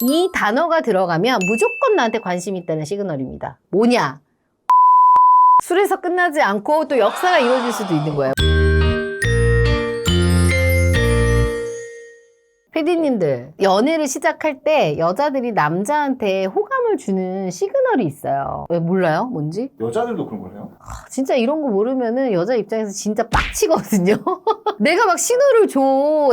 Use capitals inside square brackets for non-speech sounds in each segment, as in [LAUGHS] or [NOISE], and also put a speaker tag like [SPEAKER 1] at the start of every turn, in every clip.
[SPEAKER 1] 이 단어가 들어가면 무조건 나한테 관심 있다는 시그널입니다. 뭐냐? 술에서 끝나지 않고 또 역사가 이루어질 수도 있는 거예요. PD님들, 연애를 시작할 때 여자들이 남자한테 호감을 주는 시그널이 있어요. 왜 몰라요? 뭔지?
[SPEAKER 2] 여자들도 그런 걸 해요?
[SPEAKER 1] 아, 진짜 이런 거 모르면은 여자 입장에서 진짜 빡치거든요. [LAUGHS] 내가 막 신호를 줘.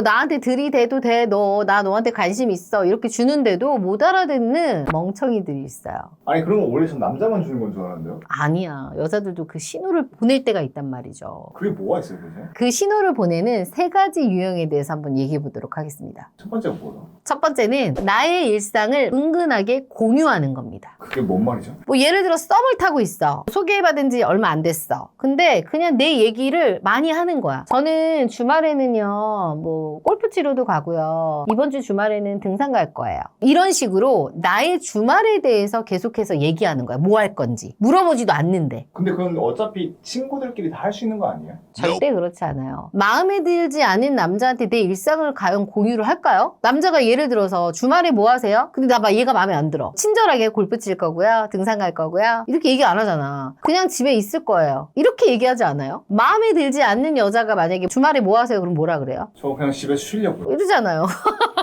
[SPEAKER 1] 나한테 들이대도 돼. 너, 나 너한테 관심 있어. 이렇게 주는데도 못 알아듣는 멍청이들이 있어요.
[SPEAKER 2] 아니 그런 거 원래 전 남자만 주는 건 줄 알았는데요?
[SPEAKER 1] 아니야. 여자들도 그 신호를 보낼 때가 있단 말이죠.
[SPEAKER 2] 그게 뭐가 있어요 도대체?
[SPEAKER 1] 그 신호를 보내는 세 가지 유형에 대해서 한번 얘기해 보도록 하겠습니다.
[SPEAKER 2] 첫 번째가 뭐예요?
[SPEAKER 1] 첫 번째는 나의 일상을 은근하게 공유하는 겁니다.
[SPEAKER 2] 그게 뭔 말이죠?
[SPEAKER 1] 뭐 예를 들어 썸을 타고 있어. 소개받은 지 얼마 안 됐어. 근데 그냥 내 얘기를 많이 하는 거야. 저는 주말에는요, 뭐 골프 치러도 가고요. 이번 주 주말에는 등산 갈 거예요. 이런 식으로 나의 주말에 대해서 계속해서 얘기하는 거야. 뭐 할 건지. 물어보지도 않는데.
[SPEAKER 2] 근데 그건 어차피 친구들끼리 다 할 수 있는 거 아니에요?
[SPEAKER 1] 절대 그렇지 않아요. 마음에 들지 않은 남자한테 내 일상을 과연 공유를 할까 요? 남자가 예를 들어서 주말에 뭐 하세요? 근데 나 막 얘가 마음에 안 들어. 친절하게 골프 칠 거고요. 등산 갈 거고요. 이렇게 얘기 안 하잖아. 그냥 집에 있을 거예요. 이렇게 얘기하지 않아요? 마음에 들지 않는 여자가 만약에 주말에 뭐 하세요? 그럼 뭐라 그래요?
[SPEAKER 2] 저 그냥 집에서 쉬려고요.
[SPEAKER 1] 이러잖아요. [LAUGHS]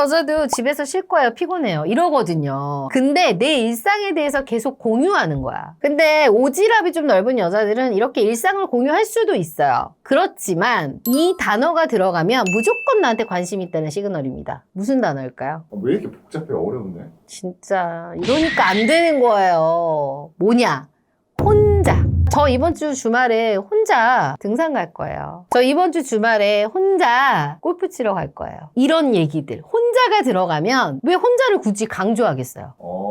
[SPEAKER 1] 여자도 집에서 쉴 거예요. 피곤해요. 이러거든요. 근데 내 일상에 대해서 계속 공유하는 거야. 근데 오지랖이 좀 넓은 여자들은 이렇게 일상을 공유할 수도 있어요. 그렇지만 이 단어가 들어가면 무조건 나한테 관심 있다는 시그널입니다. 무슨 단어일까요?
[SPEAKER 2] 아, 왜 이렇게 복잡해요? 어려운데?
[SPEAKER 1] 진짜 이러니까 안 되는 거예요. 뭐냐 저 이번 주 주말에 혼자 등산 갈 거예요. 저 이번 주 주말에 혼자 골프 치러 갈 거예요. 이런 얘기들. 혼자가 들어가면 왜 혼자를 굳이 강조하겠어요?
[SPEAKER 2] 어...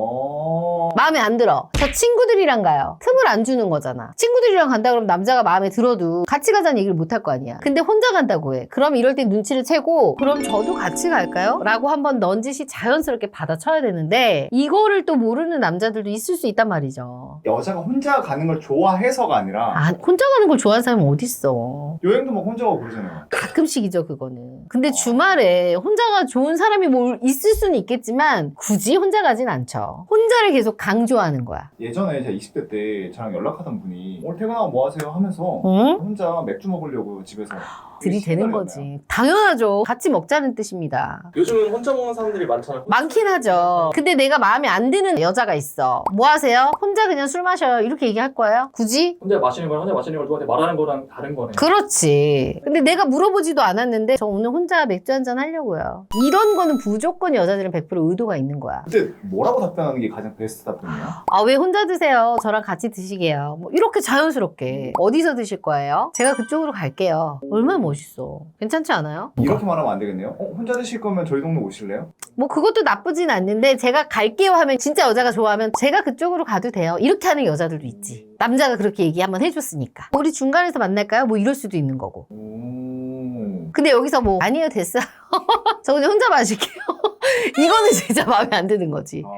[SPEAKER 1] 마음에 안 들어. 저 친구들이랑 가요. 틈을 안 주는 거잖아. 친구들이랑 간다 그러면 남자가 마음에 들어도 같이 가자는 얘기를 못 할 거 아니야. 근데 혼자 간다고 해. 그럼 이럴 때 눈치를 채고 그럼 저도 같이 갈까요? 라고 한번 넌지시 자연스럽게 받아쳐야 되는데 이거를 또 모르는 남자들도 있을 수 있단 말이죠.
[SPEAKER 2] 여자가 혼자 가는 걸 좋아해서가 아니라
[SPEAKER 1] 아, 혼자 가는 걸 좋아하는 사람이 어딨어.
[SPEAKER 2] 여행도 막 혼자 가고 그러잖아요.
[SPEAKER 1] 가끔씩이죠, 그거는. 근데 주말에 혼자가 좋은 사람이 뭐 있을 수는 있겠지만 굳이 혼자 가진 않죠. 혼자를 계속 강조하는 거야.
[SPEAKER 2] 예전에 제가 20대 때 저랑 연락하던 분이 오늘 퇴근하고 뭐 하세요? 하면서
[SPEAKER 1] 응?
[SPEAKER 2] 혼자 맥주 먹으려고 집에서 [GASPS]
[SPEAKER 1] 들이대는 거지. 당연하죠. 같이 먹자는 뜻입니다.
[SPEAKER 3] 요즘은 혼자 먹는 사람들이 많잖아요.
[SPEAKER 1] 많긴 하죠. 근데 내가 마음에 안 드는 여자가 있어. 뭐 하세요? 혼자 그냥 술 마셔요. 이렇게 얘기할 거예요? 굳이?
[SPEAKER 3] 혼자 마시는 거랑 혼자 마시는 걸 누구한테 말하는 거랑 다른 거네.
[SPEAKER 1] 그렇지. 근데 내가 물어보지도 않았는데 저 오늘 혼자 맥주 한 잔 하려고요. 이런 거는 무조건 여자들은 100% 의도가 있는 거야.
[SPEAKER 2] 그때 뭐라고 답변하는 게 가장 베스트 답변이에요?
[SPEAKER 1] 아, 왜 혼자 드세요? 저랑 같이 드시게요. 뭐 이렇게 자연스럽게. 어디서 드실 거예요? 제가 그쪽으로 갈게요. 얼마나 멋있어. 괜찮지 않아요?
[SPEAKER 2] 이렇게 말하면 안 되겠네요. 어, 혼자 드실 거면 저희 동네 오실래요?
[SPEAKER 1] 뭐 그것도 나쁘진 않는데 제가 갈게요 하면 진짜 여자가 좋아하면 제가 그쪽으로 가도 돼요. 이렇게 하는 여자들도 있지. 남자가 그렇게 얘기 한번 해줬으니까. 우리 중간에서 만날까요? 뭐 이럴 수도 있는 거고.
[SPEAKER 2] 오...
[SPEAKER 1] 근데 여기서 뭐 아니요 됐어요. [LAUGHS] 저 그냥 혼자 마실게요. [LAUGHS] 이거는 진짜 마음에 안 드는 거지.
[SPEAKER 2] 아...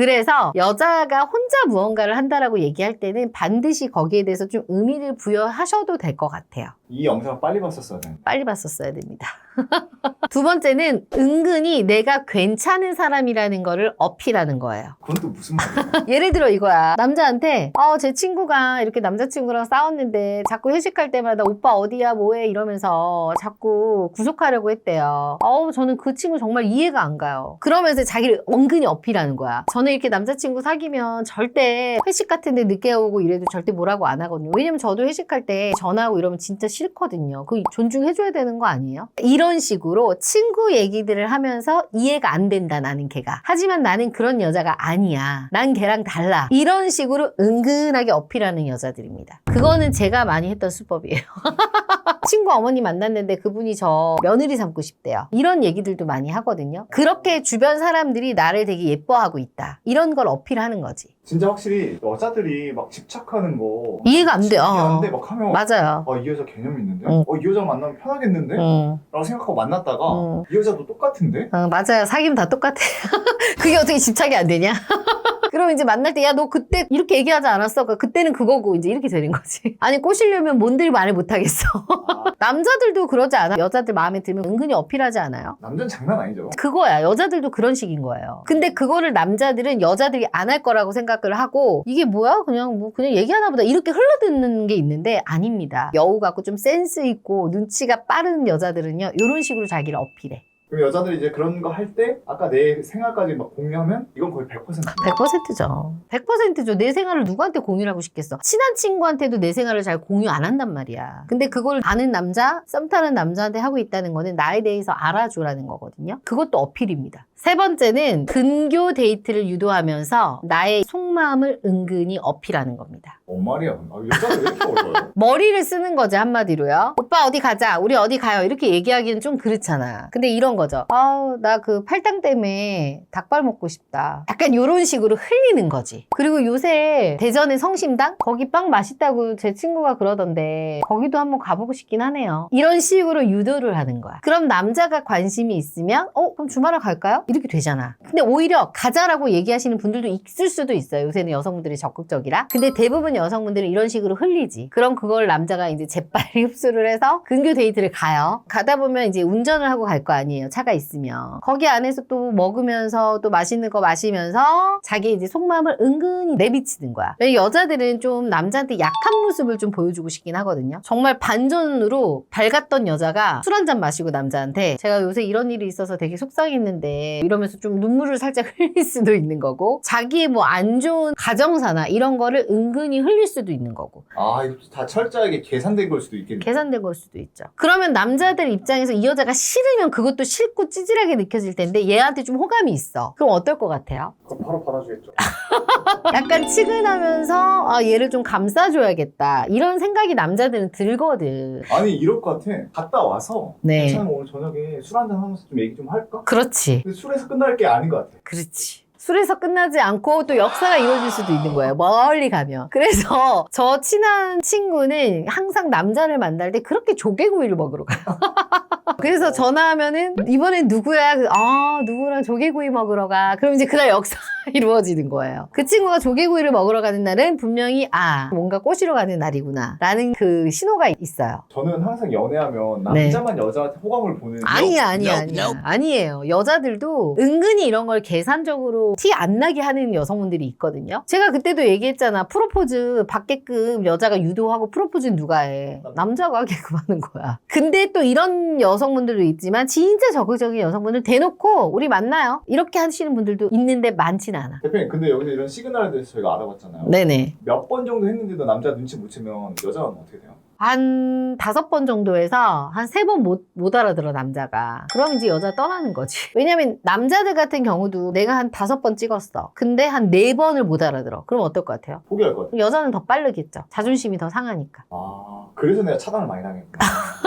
[SPEAKER 1] 그래서 여자가 혼자 무언가를 한다라고 얘기할 때는 반드시 거기에 대해서 좀 의미를 부여하셔도 될 것 같아요.
[SPEAKER 2] 이 영상 빨리 봤었어야 돼.
[SPEAKER 1] 빨리 봤었어야 됩니다. [LAUGHS] 두 번째는 은근히 내가 괜찮은 사람이라는 거를 어필하는 거예요.
[SPEAKER 2] 그건 또 무슨 말이야? [LAUGHS]
[SPEAKER 1] 예를 들어 이거야. 남자한테 어, 제 친구가 이렇게 남자친구랑 싸웠는데 자꾸 회식할 때마다 오빠 어디야 뭐해 이러면서 자꾸 구속하려고 했대요. 어우 저는 그 친구 정말 이해가 안 가요. 그러면서 자기를 은근히 어필하는 거야. 저는 이렇게 남자친구 사귀면 절대 회식 같은 데 늦게 오고 이래도 절대 뭐라고 안 하거든요. 왜냐면 저도 회식할 때 전화하고 이러면 진짜 싫 거든요. 그 존중해줘야 되는 거 아니에요? 이런 식으로 친구 얘기들을 하면서 이해가 안 된다 나는 걔가. 하지만 나는 그런 여자가 아니야. 난 걔랑 달라. 이런 식으로 은근하게 어필하는 여자들입니다. 그거는 제가 많이 했던 수법이에요. [LAUGHS] 친구 어머니 만났는데 그분이 저 며느리 삼고 싶대요. 이런 얘기들도 많이 하거든요. 그렇게 주변 사람들이 나를 되게 예뻐하고 있다. 이런 걸 어필하는 거지.
[SPEAKER 2] 진짜 확실히 여자들이 막 집착하는 거
[SPEAKER 1] 이해가 안 돼. 어.
[SPEAKER 2] 안돼 막 하면
[SPEAKER 1] 맞아요.
[SPEAKER 2] 어, 이 여자 개념 있는데?
[SPEAKER 1] 응.
[SPEAKER 2] 어, 이 여자 만나면 편하겠는데?
[SPEAKER 1] 응.
[SPEAKER 2] 라고 생각하고 만났다가
[SPEAKER 1] 응.
[SPEAKER 2] 이 여자도 똑같은데?
[SPEAKER 1] 어, 맞아요. 사귀면 다 똑같아. [LAUGHS] 그게 어떻게 집착이 안 되냐? [LAUGHS] 그럼 이제 만날 때 야 너 그때 이렇게 얘기하지 않았어? 그러니까 그때는 그거고 이제 이렇게 되는 거지. [LAUGHS] 아니 꼬시려면 뭔들 말을 못 하겠어.
[SPEAKER 2] 아, [LAUGHS]
[SPEAKER 1] 남자들도 그러지 않아? 여자들 마음에 들면 은근히 어필하지 않아요?
[SPEAKER 2] 남자는 장난 아니죠.
[SPEAKER 1] 그거야. 여자들도 그런 식인 거예요. 근데 그거를 남자들은 여자들이 안 할 거라고 생각을 하고 이게 뭐야? 그냥 뭐 그냥 얘기하나 보다 이렇게 흘러듣는 게 있는데 아닙니다. 여우 같고 좀 센스 있고 눈치가 빠른 여자들은요. 이런 식으로 자기를 어필해.
[SPEAKER 2] 그럼 여자들이 이제 그런 거 할 때 아까 내 생활까지 막 공유하면 이건 거의 100%입니다.
[SPEAKER 1] 100%죠. 100%죠. 내 생활을 누구한테 공유를 하고 싶겠어. 친한 친구한테도 내 생활을 잘 공유 안 한단 말이야. 근데 그걸 아는 남자, 썸 타는 남자한테 하고 있다는 거는 나에 대해서 알아줘라는 거거든요. 그것도 어필입니다. 세 번째는 근교 데이트를 유도하면서 나의 속마음을 은근히 어필하는 겁니다.
[SPEAKER 2] 뭔 말이야? 아, 여자들 왜 이렇게 어려워요? [LAUGHS]
[SPEAKER 1] 머리를 쓰는 거지 한마디로요. 오빠 어디 가자. 우리 어디 가요. 이렇게 얘기하기는 좀 그렇잖아. 근데 이런 거죠. 아우 나 그 팔당 때문에 닭발 먹고 싶다. 약간 이런 식으로 흘리는 거지. 그리고 요새 대전의 성심당 거기 빵 맛있다고 제 친구가 그러던데 거기도 한번 가보고 싶긴 하네요. 이런 식으로 유도를 하는 거야. 그럼 남자가 관심이 있으면 어 그럼 주말에 갈까요? 이렇게 되잖아. 근데 오히려 가자라고 얘기하시는 분들도 있을 수도 있어요. 요새는 여성분들이 적극적이라. 근데 대부분 여성분들은 이런 식으로 흘리지. 그럼 그걸 남자가 이제 재빨리 [LAUGHS] 흡수를 해서 근교 데이트를 가요. 가다 보면 이제 운전을 하고 갈 거 아니에요. 차가 있으면. 거기 안에서 또 먹으면서 또 맛있는 거 마시면서 자기 이제 속마음을 은근히 내비치는 거야. 왜 여자들은 좀 남자한테 약한 모습을 좀 보여주고 싶긴 하거든요. 정말 반전으로 밝았던 여자가 술 한 잔 마시고 남자한테 제가 요새 이런 일이 있어서 되게 속상했는데 이러면서 좀 눈물을 살짝 [LAUGHS] 흘릴 수도 있는 거고 자기의 뭐 안 좋은 가정사나 이런 거를 은근히 흘릴 수도 있는 거고
[SPEAKER 2] 아, 이거 다 철저하게 계산된 걸 수도 있겠네.
[SPEAKER 1] 계산된 걸 수도 있죠. 그러면 남자들 입장에서 이 여자가 싫으면 그것도 싫고 찌질하게 느껴질 텐데 얘한테 좀 호감이 있어. 그럼 어떨 것 같아요?
[SPEAKER 3] 그럼 바로 받아주겠죠. [LAUGHS]
[SPEAKER 1] 약간 치근하면서 아 얘를 좀 감싸줘야겠다 이런 생각이 남자들은 들거든.
[SPEAKER 2] 아니, 이럴 것 같아. 갔다 와서
[SPEAKER 1] 네.
[SPEAKER 2] 괜찮으면 오늘 저녁에 술 한잔 하면서 좀 얘기 좀 할까?
[SPEAKER 1] 그렇지.
[SPEAKER 2] 근데 술에서 끝날 게 아닌 것 같아.
[SPEAKER 1] 그렇지. 술에서 끝나지 않고 또 역사가 이루어질 수도 있는 거예요. 멀리 가면. 그래서 [LAUGHS] 저 친한 친구는 항상 남자를 만날 때 그렇게 조개구이를 먹으러 가요. [LAUGHS] 그래서 전화하면은 이번엔 누구야? 아 누구랑 조개구이 먹으러 가. 그럼 이제 그날 역사가 [LAUGHS] 이루어지는 거예요. 그 친구가 조개구이를 먹으러 가는 날은 분명히 아 뭔가 꼬시러 가는 날이구나 라는 그 신호가 있어요.
[SPEAKER 2] 저는 항상 연애하면 남자만 여자한테 호감을 보는
[SPEAKER 1] 네. 아니야, 아니야, 아니야. 아니에요. 여자들도 은근히 이런 걸 계산적으로 티 안 나게 하는 여성분들이 있거든요. 제가 그때도 얘기했잖아. 프로포즈 받게끔 여자가 유도하고 프로포즈는 누가 해? 남자가 하게끔 하는 [LAUGHS] 거야. 근데 또 이런 여성분들도 있지만 진짜 적극적인 여성분들 대놓고 우리 만나요. 이렇게 하시는 분들도 있는데 많진 않아.
[SPEAKER 2] 대표님, 근데 여기서 이런 시그널에 대해서 저희가 알아봤잖아요.
[SPEAKER 1] 네네.
[SPEAKER 2] 몇 번 정도 했는데도 남자 눈치 못 채면 여자는 어떻게 돼요?
[SPEAKER 1] 한 다섯 번 정도에서 한 세 번 못 못 알아들어 남자가 그럼 이제 여자 떠나는 거지 [LAUGHS] 왜냐면 남자들 같은 경우도 내가 한 다섯 번 찍었어 근데 한 네 번을 못 알아들어 그럼 어떨 것 같아요?
[SPEAKER 2] 포기할 것 같아요.
[SPEAKER 1] 그럼 여자는 더 빠르겠죠 자존심이 더 상하니까
[SPEAKER 2] 아, 그래서 내가 차단을 많이 당했구나. [LAUGHS]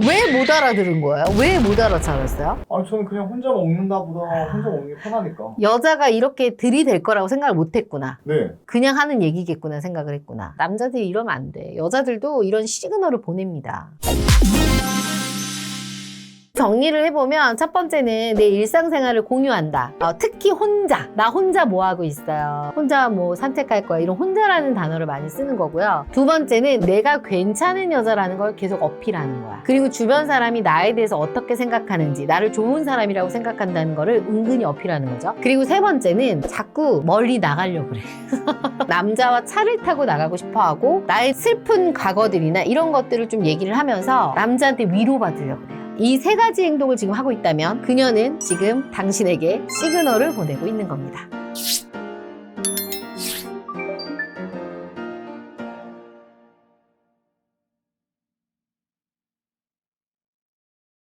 [SPEAKER 1] 왜 못 알아들은 거예요? 왜 못 알아차렸어요?
[SPEAKER 2] 아니, 저는 그냥 혼자 먹는다 보다 혼자 먹는 게 편하니까.
[SPEAKER 1] 여자가 이렇게 들이댈 거라고 생각을 못 했구나
[SPEAKER 2] 네.
[SPEAKER 1] 그냥 하는 얘기겠구나 생각을 했구나 남자들이 이러면 안 돼 여자들도 이런 시그널을 보냅니다 정리를 해보면 첫 번째는 내 일상생활을 공유한다. 어, 특히 혼자. 나 혼자 뭐 하고 있어요. 혼자 뭐 산책할 거야. 이런 혼자라는 단어를 많이 쓰는 거고요. 두 번째는 내가 괜찮은 여자라는 걸 계속 어필하는 거야. 그리고 주변 사람이 나에 대해서 어떻게 생각하는지, 나를 좋은 사람이라고 생각한다는 거를 은근히 어필하는 거죠. 그리고 세 번째는 자꾸 멀리 나가려고 그래. [LAUGHS] 남자와 차를 타고 나가고 싶어 하고 나의 슬픈 과거들이나 이런 것들을 좀 얘기를 하면서 남자한테 위로받으려고 그래요. 이 세 가지 행동을 지금 하고 있다면 그녀는 지금 당신에게 시그널을 보내고 있는 겁니다.